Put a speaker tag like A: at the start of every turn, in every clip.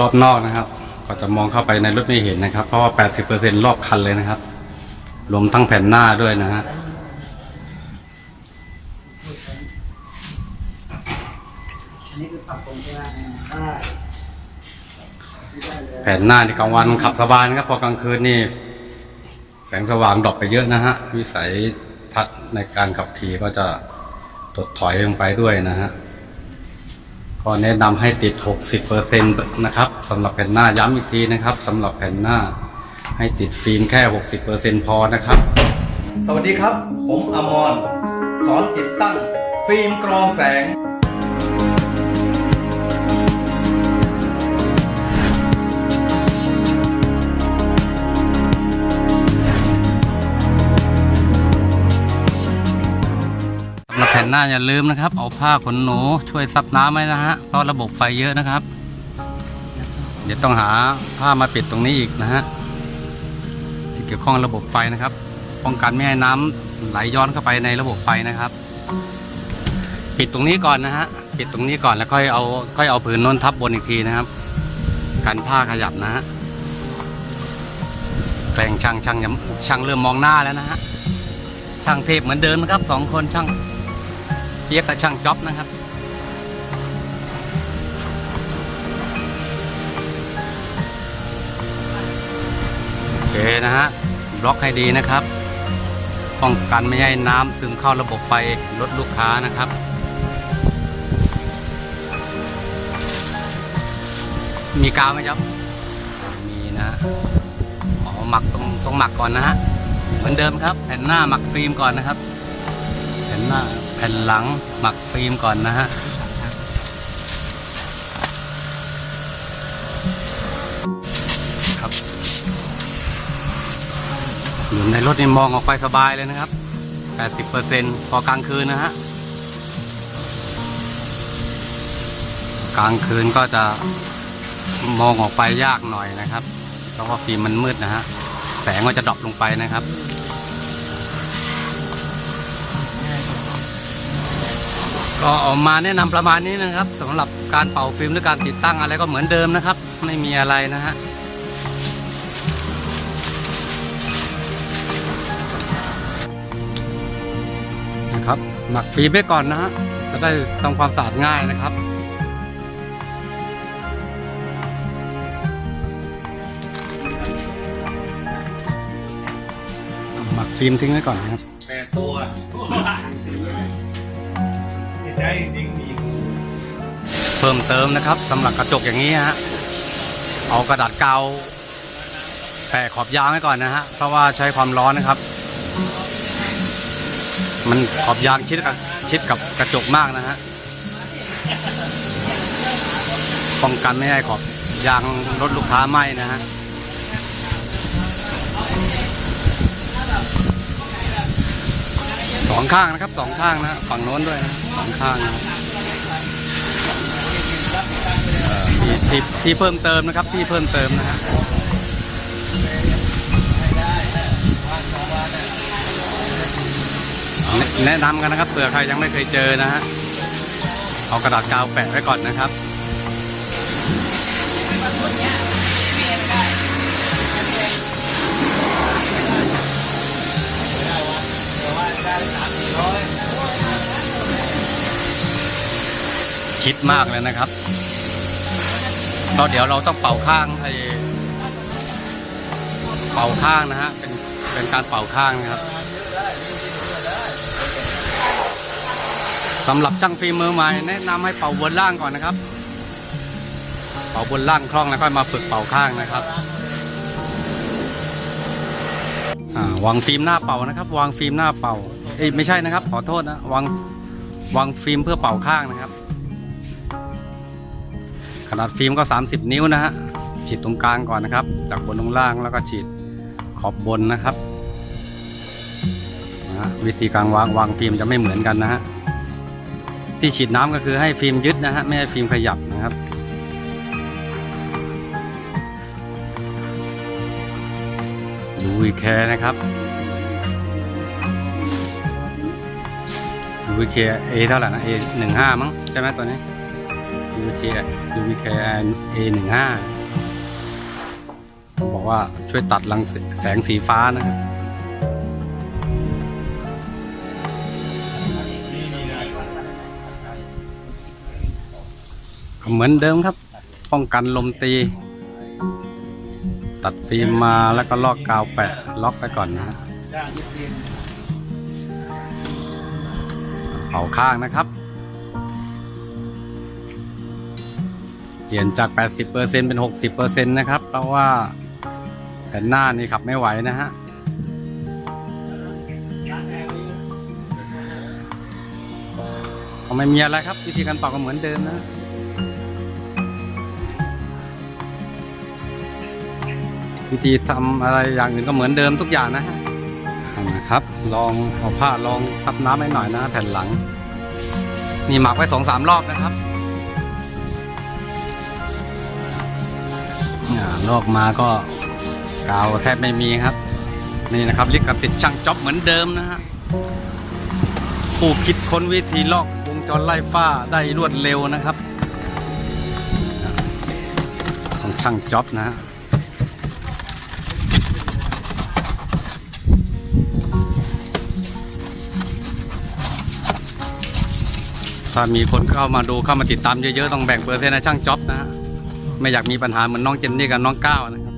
A: รอบนอกนะครับ ก็จะมองเข้าไปในรถไม่เห็นนะครับ เพราะว่า 80%รอบคันเลยนะครับ รวมทั้งแผ่นหน้าด้วยนะฮะ
B: อันนี้คือปรับปรุงใช่ไหมได้
A: แผ่นหน้านี่กลางวันขับสบายนะครับ พอกลางคืนนี่แสงสว่างดรอปไปเยอะนะฮะ วิสัยทัศน์ในการขับขี่ก็จะถดถอยลงไปด้วยนะฮะ ก็แนะนำให้ติด 60%นะครับสำหรับแผ่นหน้าย้ำอีกทีนะครับสำหรับแผ่นหน้าให้ติดฟิล์มแค่ 60%พอนะครับ
C: สวัสดีครับ ผมอมรสอนติดตั้ง ฟิล์มกรองแสง
A: หนหน้าอย่าลืมนะครับ เอาผ้าขนหนูช่วยซับน้ำไว้นะฮะเพราะระบบไฟเยอะนะครับ เดี๋ยวต้องหาผ้ามาปิดตรงนี้อีกนะฮะที่เกี่ยวข้องระบบไฟนะครับ ป้องกันไม่ให้น้ำไหลย้อนเข้าไปในระบบไฟนะครับ ปิดตรงนี้ก่อนนะฮะปิดตรงนี้ก่อนแล้วค่อยเอาค่อยเอาผืนโน้นทับบนอีกทีนะครับกันผ้าขยับนะฮะแปลงช่างช่างยำช่างเริ่มมองหน้าแล้วนะฮะช่างเทพเหมือนเดิมนะครับสองคนช่าง เปียกกับช่างจ๊อบนะครับ โอเคนะฮะบล็อกให้ดีนะครับ ป้องกันไม่ให้น้ำซึมเข้าระบบไฟลดลูกค้านะครับมีกาวไหมจ๊อบมีนะอ๋อหมักต้องต้องหมักก่อนนะฮะ เหมือนเดิมครับ แผ่นหน้าหมักฟิล์มก่อนนะครับ แผ่นหน้า ผ่นหลังหมักฟิล์มก่อนนะฮะครับอยู่ในรถนี่มองออกไปสบายเลยนะครับ 80%พอกลางคืนนะฮะกลางคืนก็จะมองออกไปยากหน่อยนะครับเพราะว่าฟิล์มมันมืดนะฮะแสงก็จะดรอปลงไปนะครับ ก็ออกมาแนะนำประมาณนี้นะครับสำหรับการเป่าฟิล์มหรือการติดตั้งอะไรก็เหมือนเดิมนะครับ ไม่มีอะไรนะฮะนะครับหมักฟิล์มไว้ก่อนนะฮะจะได้ทำความสะอาดง่ายนะครับหมักฟิล์มทิ้งไว้ก่อนนะครับ
D: แปดตัว ใจจริง
A: เพิ่มเติมนะครับสำหรับกระจกอย่างนี้ฮะเอากระดาษกาวแปะขอบยางไว้ก่อนนะฮะเพราะว่าใช้ความร้อนนะครับ มันขอบยางชิดกับชิดกับกระจกมากนะฮะป้องกันไม่ให้ขอบยางรถลูกค้าไหม้นะฮะ องข้างนะครับสองข้างนะฝั่งโน้นด้วยนะสองข้างนะที่ที่ที่เพิ่มเติมนะครับที่เพิ่มเติมนะฮะแนะแนะนำกันนะครับเผื่อใครยังไม่เคยเจอนะฮะเอากระดาษกาวแปะไว้ก่อนนะครับ ชิดมากเลยนะครับก็เดี๋ยวเราต้องเป่าข้างไอ้เป่าข้างนะฮะเป็นเป็นการเป่าข้างนะครับสำหรับช่างฟิล์มมือใหม่แนะนำให้เป่าบนล่างก่อนนะครับ เป่าบนล่างคล่องแล้วค่อยมาฝึกเป่าข้างนะครับวางฟิล์มหน้าเป่านะครับ วางฟิล์มหน้าเป่าเอ้ยไม่ใช่นะครับ ขอโทษนะวางวางฟิล์มเพื่อเป่าข้างนะครับ ขนาดฟิล์มก็ 30 นิ้วนะฮะฉีดตรงกลางก่อนนะครับ จากบนลงล่างแล้วก็ฉีดขอบบนนะครับนะวิธีการวางวางฟิล์มจะไม่เหมือนกันนะฮะที่ฉีดน้ำก็คือให้ฟิล์มยึดนะฮะไม่ให้ฟิล์มขยับนะครับดูอีแคร์นะครับดูอีแคร์เอเท่าไหร่นะเอหนึ่งห้ามั้งใช่ไหมตัวนี้ UVK UVK A15 บอกว่าช่วยตัดรังแสงสีฟ้านะครับเหมือนเดิมครับ ป้องกันลมตี ตัดฟิล์มมาแล้วก็ลอกกาวแปะล็อกไปก่อนนะฮะ
D: เรียน
A: เป่าข้างนะครับ เปลี่ยนจาก 80%เป็น 60%นะครับ เพราะว่าแผ่นหน้านี่ขับไม่ไหวนะฮะก็ไม่มีอะไรครับ วิธีการเป่าก็เหมือนเดิมนะวิธีทำอะไรอย่างอื่นก็เหมือนเดิมทุกอย่างนะฮะนะครับ ลองเอาผ้าลองซับน้ำให้หน่อยนะแผ่นหลัง นี่หมักไว้สองสามรอบนะครับ ลอกมาก็กาวแทบไม่มีครับ นี่นะครับลิขสิทธิ์ช่างจ็อบเหมือนเดิมนะฮะผู้คิดค้นวิธีลอกวงจรไล่ฝ้าได้รวดเร็วนะครับของช่างจ็อบนะฮะถ้ามีคนเข้ามาดูเข้ามาติดตามเยอะๆ ต้องแบ่งเปอร์เซ็นต์ให้ช่างจ็อบนะฮะ ไม่อยากมีปัญหาเหมือนน้องเจนนี่กับน้องก้าวนะครับ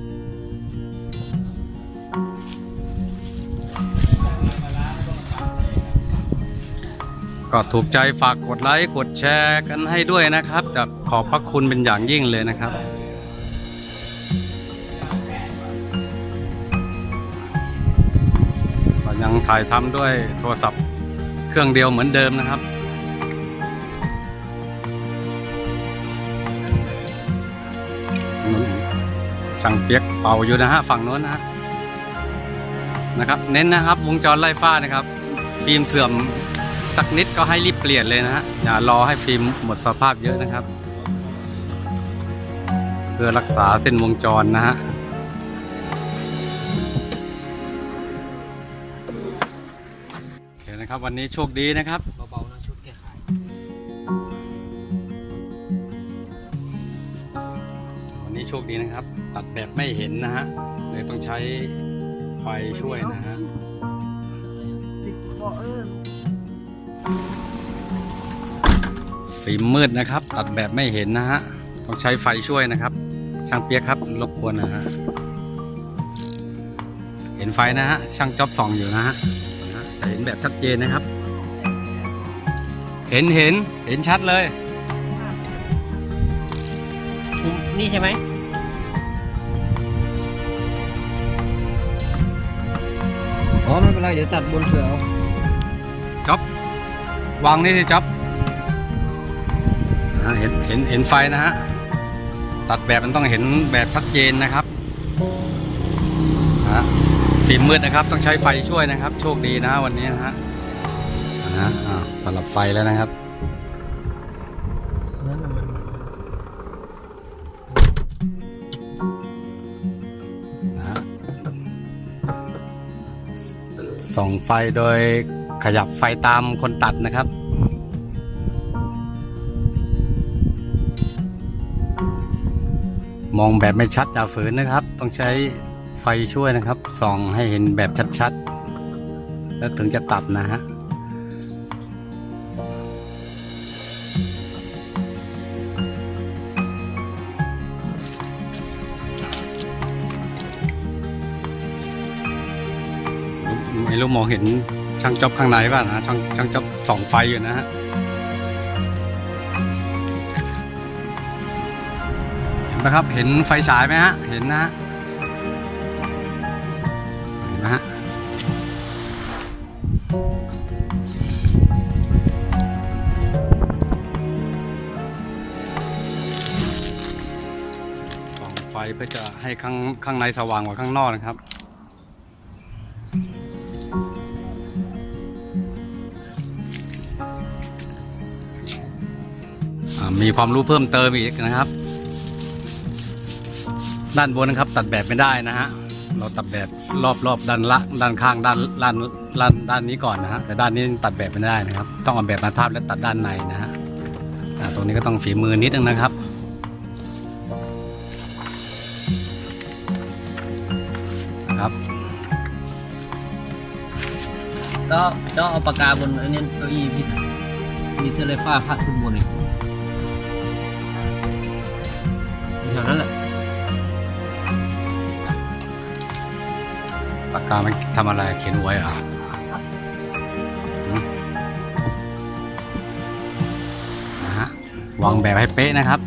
A: ก็ถูกใจฝากกดไลค์กดแชร์กันให้ด้วยนะครับจะขอบพระคุณเป็นอย่างยิ่งเลยนะครับก็ยังถ่ายทำด้วยโทรศัพท์เครื่องเดียวเหมือนเดิมนะครับ ช่งเปียกเป่าอยู่นะฮะฝั่งโน้นนะฮะนะครับเน้นนะครับวงจรไล่ฟ้านะครับ ฟิล์มเสื่อมสักนิดก็ให้รีบเปลี่ยนเลยนะฮะอย่ารอให้ฟิล์มหมดสภาพเยอะนะครับ เพื่อรักษาเส้นวงจรนะฮะโอเคนะครับวันนี้โชคดีนะครับ โชคดีนะครับ ตัดแบบไม่เห็นนะฮะเลยต้องใช้ไฟช่วยนะฮะ
D: ติดเบาะเออ
A: ฟิล์มมืดนะครับ ตัดแบบไม่เห็นนะฮะต้องใช้ไฟช่วยนะครับ ช่างเปียกครับรบกวนนะฮะเห็นไฟนะฮะช่างจ็อบส่องอยู่นะฮะนะฮะแต่เห็นแบบชัดเจนนะครับ เห็นเห็นเห็นชัดเลย
B: มุมนี่ใช่ไหม อ๋อไม่เป็นไรเดี๋ยวตัดบนเสือเอา
A: จ็อบวางนี่สิจ็อบอ่าเห็นเห็นเห็นไฟนะฮะ ตัดแบบมันต้องเห็นแบบชัดเจนนะครับนะฮะฟิล์มมืดนะครับ ต้องใช้ไฟช่วยนะครับ โชคดีนะวันนี้นะฮะสำหรับไฟแล้วนะครับ ส่องไฟโดยขยับไฟตามคนตัดนะครับมองแบบไม่ชัดอย่าฝืนนะครับ ต้องใช้ไฟช่วยนะครับ ส่องให้เห็นแบบชัดๆ แล้วถึงจะตัดนะฮะ รู้ มองเห็นช่างจอบข้างในป่ะนะช่างช่างจอบสองไฟอยู่นะฮะเห็นไหมครับเห็นไฟฉายไหมฮะเห็นนะฮะเห็นนะฮะส่องไฟเพื่อจะให้ข้างข้างในสว่างกว่าข้างนอกนะครับ มีความรู้เพิ่มเติมอีกนะครับ ด้านบนนะครับ ตัดแบบไม่ได้นะฮะเราตัดแบบรอบรอบด้านละด้านข้างด้านด้านด้านด้านนี้ก่อนนะฮะแต่ด้านนี้ตัดแบบไม่ได้นะครับ ต้องเอาแบบมาทาบและตัดด้านในนะฮะตรงนี้ก็ต้องฝีมือนิดนึงนะครับนะครับ
B: ก็ก็เอาปากกาบนอันนี้เก้าอี้พี่มีเสื้อลฟ้าพาดขึ้นบนอีก ถวนั้นแหละ
A: ปากกามันทำอะไรเขียนไว้เหรอะนะฮะวางแบบให้เป๊ะนะครับ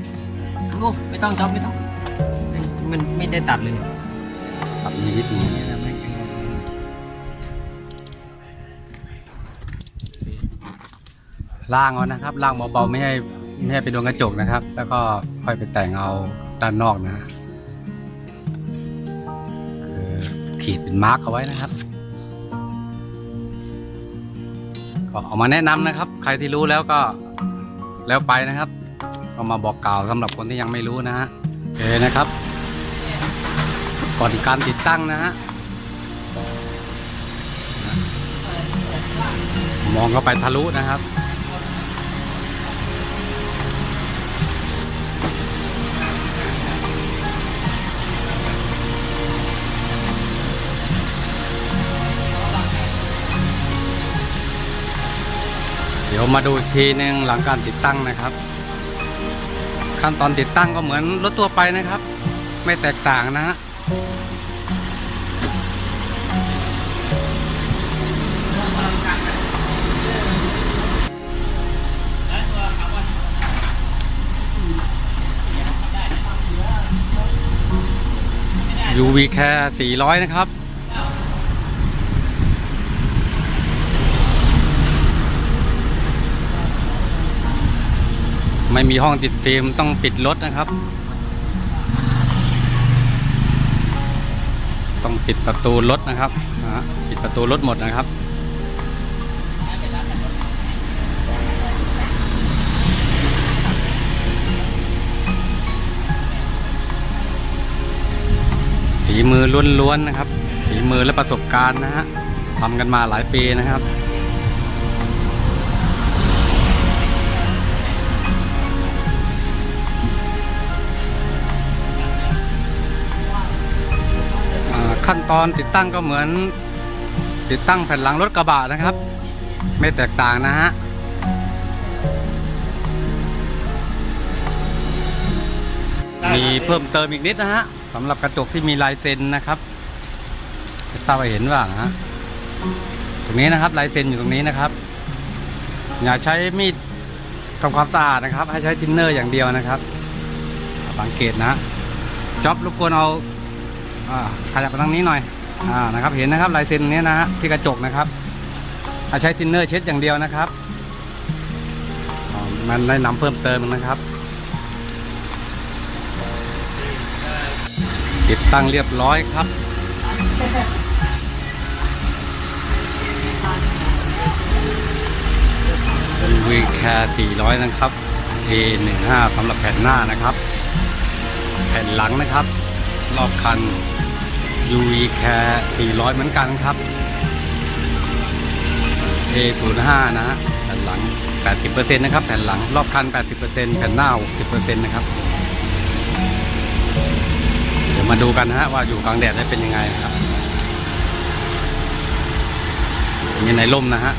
B: โอ้ไม่ต้องจ๊อบไม่ต้อง มันไม่ได้ตัดเลยนี่
A: ปรับนิดนึงล่างเอานะครับล่างเบาๆไม่ให้ไม่ให้ไปโดนกระจกนะครับ แล้วก็ค่อยไปแต่งเอา ด้านนอกนะคือขีดเป็นมาร์กเอาไว้นะครับ ก็เอามาแนะนำนะครับ ใครที่รู้แล้วก็แล้วไปนะครับ ก็มาบอกกล่าวสำหรับคนที่ยังไม่รู้นะฮะโอเคนะครับ ก่อนการติดตั้งนะฮะมองเข้าไปทะลุนะครับ เดี๋ยวมาดูอีกทีหนึ่งหลังการติดตั้งนะครับ ขั้นตอนติดตั้งก็เหมือนรถทั่วไปนะครับ ไม่แตกต่างนะฮะ UV แค่400 นะครับ ไม่มีห้องติดฟิล์มต้องปิดรถนะครับ ต้องปิดประตูรถนะครับนะปิดประตูรถหมดนะครับ ฝีมือล้วนๆนะครับ ฝีมือและประสบการณ์นะฮะทำกันมาหลายปีนะครับ ขั้นตอนติดตั้งก็เหมือน ติดตั้งแผ่นหลังรถกระบะนะครับ ไม่แตกต่างนะฮะมีเพิ่มเติมอีกนิดนะฮะสำหรับกระจกที่มีลายเซ็นนะครับไม่ทราบว่าเห็นว่าฮะตรงนี้นะครับลายเซ็นอยู่ตรงนี้นะครับ อย่าใช้มีดทำความสะอาดนะครับ ให้ใช้ทินเนอร์อย่างเดียวนะครับ สังเกตนะจ็อบรบกวนเอาอ่า ขยับไปทางนี้หน่อยอ่านะครับเห็นนะครับลายเซ็นนี้นะฮะที่กระจกนะครับให้ใช้ทินเนอร์เช็ดอย่างเดียวนะครับมันได้นำเพิ่มเติมนะครับ ติดตั้งเรียบร้อยครับ v c a r 400 นะครับ A15 สำหรับแผ่นหน้านะครับ แผ่นหลังนะครับ รอบคัน UV Care 400 เหมือนกันครับ A05 นะฮะแผ่นหลัง 80%นะครับ แผ่นหลังรอบคัน 80%แผ่นหน้า 60%นะครับ เดี๋ยวมาดูกันนะฮะว่าอยู่กลางแดดได้เป็นยังไงครับมีในร่มนะฮะ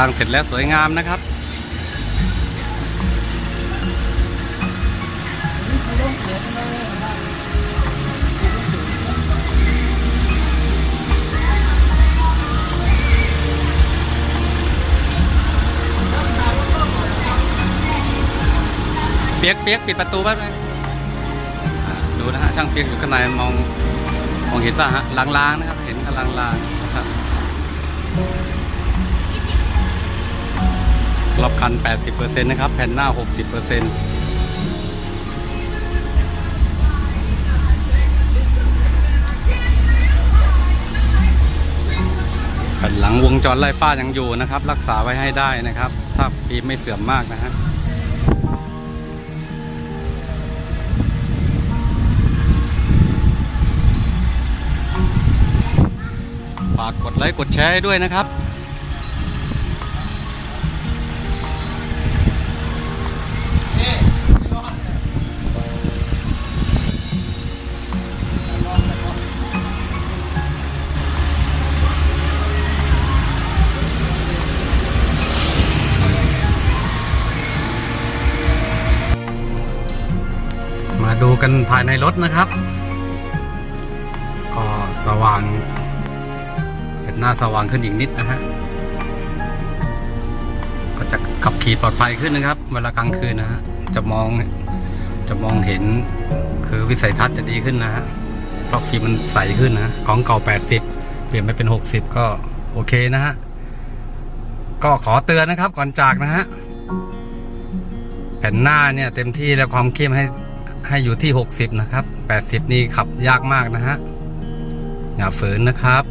A: ติดตั้งเสร็จแล้วสวยงามนะครับ เปียกเปียกปิดประตูบนึงอ่าดูนะฮะช่างเปียกอยู่ข้างในมองมองเห็นป่ะฮะลางๆนะครับ เห็นกำลังลางๆนะครับ รอบคัน 80%นะครับ แผ่นหน้า 60%แผ่นหลังวงจรไล่ฟ้ายังอยู่นะครับ รักษาไว้ให้ได้นะครับ ถ้าปีไม่เสื่อมมากนะฮะฝากกดไลค์กดแชร์ด้วยนะครับ ดูกันภายในรถนะครับ ก็สว่าง เป็นหน้าสว่างขึ้นอีกนิดนะฮะ ก็จะขับขี่ปลอดภัยขึ้นนะครับ เวลากลางคืนนะฮะ จะมอง จะมองเห็น คือวิสัยทัศน์จะดีขึ้นนะฮะ เพราะฟิล์มมันใสขึ้นนะ ของเก่า 80 เปลี่ยนไปเป็น 60 ก็โอเคนะฮะ ก็ขอเตือนนะครับก่อนจากนะฮะแผ่นหน้าเนี่ยเต็มที่แล้วความเข้มให้ ให้อยู่ที่ 60 นะครับ 80 นี่ขับยากมากนะฮะอย่าฝืนนะครับ